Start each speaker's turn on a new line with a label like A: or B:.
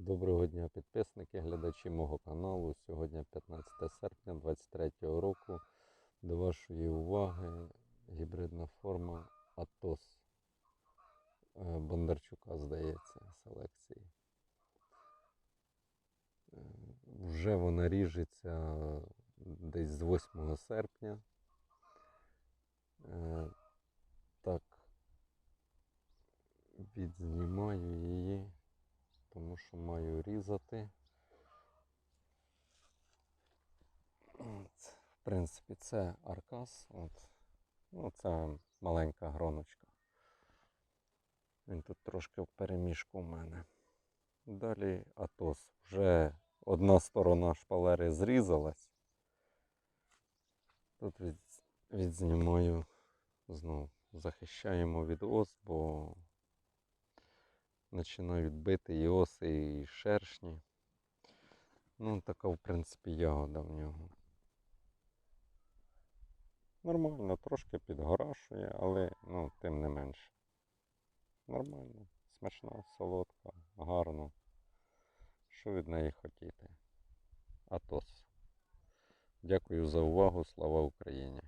A: Доброго дня, підписники, глядачі мого каналу. Сьогодні 15 серпня 2023 року. До вашої уваги гібридна форма Атос Е, Бондарчука, здається, селекції. Е, Вже вона ріжеться десь з 8 серпня. Е, Так, відзнімаю її тому що маю різати. От, в принципі, це аркас. От. Ну, це маленька гроночка. Він тут трошки в переміжку у мене. Далі Атос. Вже одна сторона шпалери зрізалась. Тут від, відзнімаю знову. Захищаємо від ос, бо починають бити і оси, і шершні. Ну, така, в принципі, ягода в нього. Нормально, трошки підгорашує, але ну, тим не менше. Нормально, смачна, солодка, гарно. Що від неї хотіти? Атос. Дякую за увагу. Слава Україні!